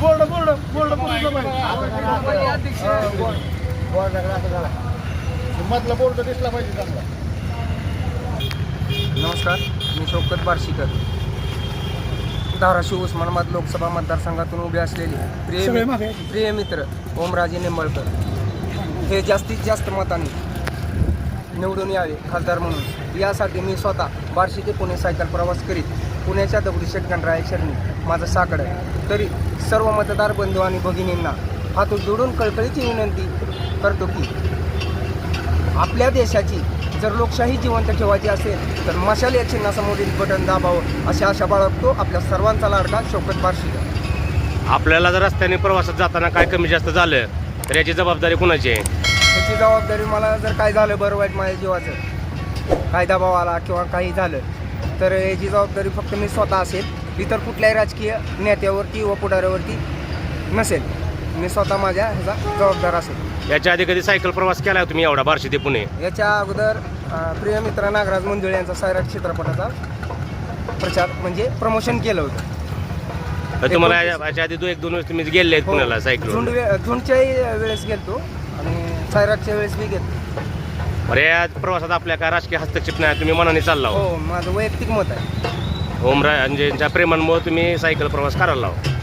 Board board board मधला board दिसला पाहिजे चांगला. नमस्कार मी शौकत बार्शीकर. धाराशिव उस्मानाबाद लोकसभा मतदारसंघातून उभे असलेले प्रिय प्रिय मित्र ओमराजे निंबाळकर. हे जास्तीत जास्त मताने निवडून यावे खासदार म्हणून. यासाठी मी स्वतः बार्शी ते पुणे सायकल प्रवास करीत पुण्याच्या दगडूशेठ गणराय शरणी माझं साकड. आहे तरी सर्व मतदार बंधू आणि भगिनींना हातून जोडून कळकळीची विनंती करतो की आपल्या देशाची जर लोकशाही जिवंत ठेवायची असेल तर मशाल या चिन्हासमोरील बटन दाबावं अशी आशा बाळगतो आपल्या सर्वांचा लाडका शौकत बार्शीकर आपल्याला जर रस्त्याने प्रवासात जाताना काय कमी जास्त झालं तर याची जबाबदारी कुणाची आहे? त्याची जबाबदारी मला जर काय झालं बरं वाईट माझ्या जीवाचं काय दबाव आला किंवा काही झालं तर याची जबाबदारी फक्त मी स्वतः असेल. इतर कुठल्याही राजकीय नेत्यावरती व पुढाऱ्यावरती नसेल. मी स्वतः माझ्या ह्याचा जबाबदार असेल. याच्या आधी कधी सायकल प्रवास केला तुम्ही एवढा बार्शी ते पुणे? याच्या अगोदर प्रिय मित्र नागराज मंजुळे यांचा सायराट चित्रपटाचा प्रचार म्हणजे प्रमोशन केलं होतं. तुम्हाला याच्या आधी एक दोन वेळेस तुम्ही गेले आहेत पुण्याला हो. सायकल झुंड वे- झुंडच्याही वेळेस गेलतो. सायराटच्या वेळेस बी गेलतो बरं या प्रवासात आपल्या काय राजकीय हस्तक्षेप नाही तुम्ही मनाने चालला हो. हो माझं वैयक्तिक मत आहे. ओमरा यांच्या प्रेमांमुळे तुम्ही सायकल प्रवास करायला लावा.